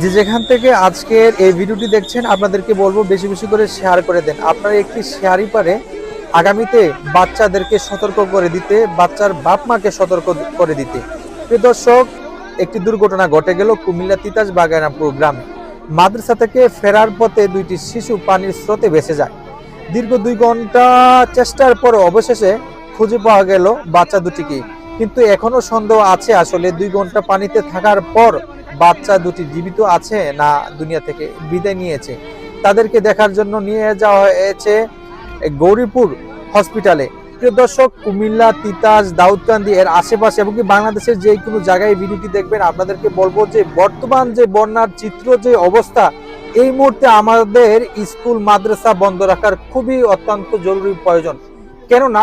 যে যেখান থেকে আজকের এই ভিডিওটি দেখছেন, আপনাদেরকে বলব বেশি বেশি করে শেয়ার করে দেন। আপনার একটি শেয়ারই পারে আগামীতে বাচ্চাদেরকে সতর্ক করে দিতে, বাচ্চার বাপ মাকে সতর্ক করে দিতে। প্রিয় দর্শক, একটি দুর্ঘটনা ঘটে গেল কুমিল্লা তিতাস বাগানাপুর গ্রামে। মাদ্রাসা থেকে ফেরার পথে দুইটি শিশু পানির স্রোতে ভেসে যায়। দীর্ঘ দুই ঘণ্টা চেষ্টার পর অবশেষে খুঁজে পাওয়া গেল বাচ্চা দুটিকে। কিন্তু এখনও সন্দেহ আছে, আসলে দুই ঘণ্টা পানিতে থাকার পর বাচ্চা দুটি জীবিত আছে না দুনিয়া থেকে বিদায় নিয়েছে। তাদেরকে দেখার জন্য নিয়ে যাওয়া হয়েছে গৌরীপুর হসপিটালে। প্রিয় দর্শক, কুমিল্লা, তিতাস, দাউদকান্দি এর আশেপাশে এবং কি বাংলাদেশের যে কোনো জায়গায় ভিডিওটি দেখবেন, আপনাদেরকে বলব যে বর্তমান যে বন্যার চিত্র, যে অবস্থা, এই মুহূর্তে আমাদের স্কুল, মাদ্রাসা বন্ধ রাখার খুবই অত্যন্ত জরুরি প্রয়োজন। কেননা,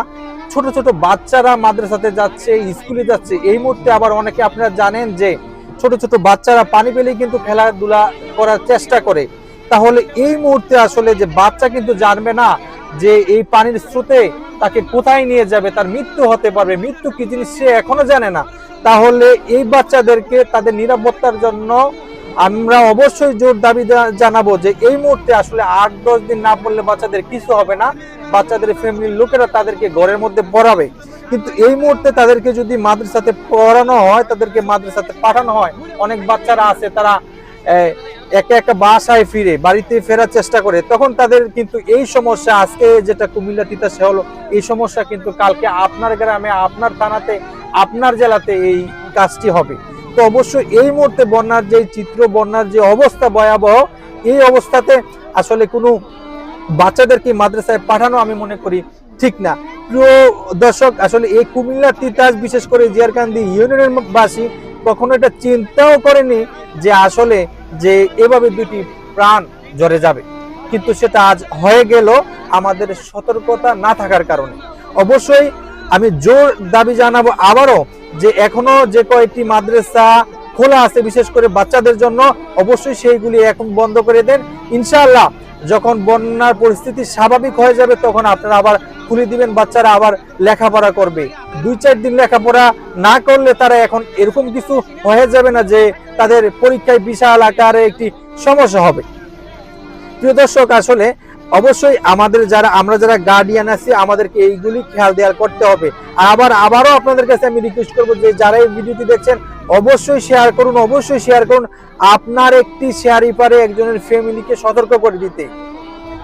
ছোট ছোট বাচ্চারা মাদ্রাসাতে যাচ্ছে, স্কুলে যাচ্ছে, এই মুহূর্তে আবার অনেকে আপনারা জানেন যে ছোট ছোট বাচ্চারা পানি পেলেই কিন্তু খেলাধুলা করার চেষ্টা করে। তাহলে এই মুহূর্তে আসলে যে বাচ্চা কিন্তু জানবে না যে এই পানির স্রোতে তাকে কোথায় নিয়ে যাবে, তার মৃত্যু হতে পারবে, মৃত্যু কি জিনিস সে এখনও জানে না। তাহলে এই বাচ্চাদেরকে তাদের নিরাপত্তার জন্য আমরা অবশ্যই জোর দাবি জানাব যে এই মুহূর্তে আসলে আট দশ দিন না পড়লে বাচ্চাদের কিছু হবে না। বাচ্চাদের ফ্যামিলির লোকেরা তাদেরকে ঘরের মধ্যে পড়াবে কিন্তু এই মুহূর্তে তাদেরকে যদি মাদ্রাসাতে পড়ানো হয়, তাদেরকে মাদ্রাসাতে পাঠানো হয়, অনেক বাচ্চারা আছে, তারা একা একা বাসায় ফিরে, বাড়িতে ফেরার চেষ্টা করে, তখন তাদের কিন্তু এই সমস্যা, আজকে যেটা কুমিল্লা তিতাসে হলো, এই সমস্যা কিন্তু কালকে আপনার গ্রামে, আপনার থানাতে, আপনার জেলাতে এই কাজটি হবে। তো অবশ্য এই মুহূর্তে বন্যার যে চিত্র, বন্যার যে অবস্থা ভয়াবহ, এই অবস্থাতে আসলে কোনো বাচ্চাদেরকে মাদ্রাসায় পাঠানো আমি মনে করি ঠিক না। প্রিয় দর্শক, আসলে এই কুমিল্লা তিতাস, বিশেষ করে জিয়ারকান্দি ইউনিয়নের বাসী কখনো এটা চিন্তাও করেনি যে আসলে যে এভাবে দুটি প্রাণ ঝরে যাবে। কিন্তু সেটা আজ হয়ে গেল আমাদের সতর্কতা না থাকার কারণে। অবশ্যই আমি জোর দাবি জানাব আবারও যে এখনও যে কয়েকটি মাদ্রাসা খোলা আছে, বিশেষ করে বাচ্চাদের জন্য, অবশ্যই সেইগুলি এখন বন্ধ করে দেন। ইনশাআল্লাহ, যখন বন্যার পরিস্থিতি স্বাভাবিক হয়ে যাবে, তখন আপনারা আবার খুলে দিবেন, বাচ্চারা আবার লেখাপড়া করবে। দুই চার দিন লেখাপড়া না করলে তারা এখন এরকম কিছু হয়ে যাবে না যে তাদের পরীক্ষায় বিশাল আকারে একটি সমস্যা হবে। প্রিয় দর্শক, আসলে অবশ্যই আমাদের যারা, আমরা যারা গার্ডিয়ান আছি, আমাদেরকে এইগুলি খেয়াল দেওয়ার করতে হবে। আর আবার, আবারও আপনাদের কাছে আমি রিকোয়েস্ট করব যে যারা এই ভিডিওটি দেখছেন, অবশ্যই শেয়ার করুন, অবশ্যই শেয়ার করুন আপনার একটি শেয়ারই পারে একজনের ফ্যামিলিকে সতর্ক করে দিতে।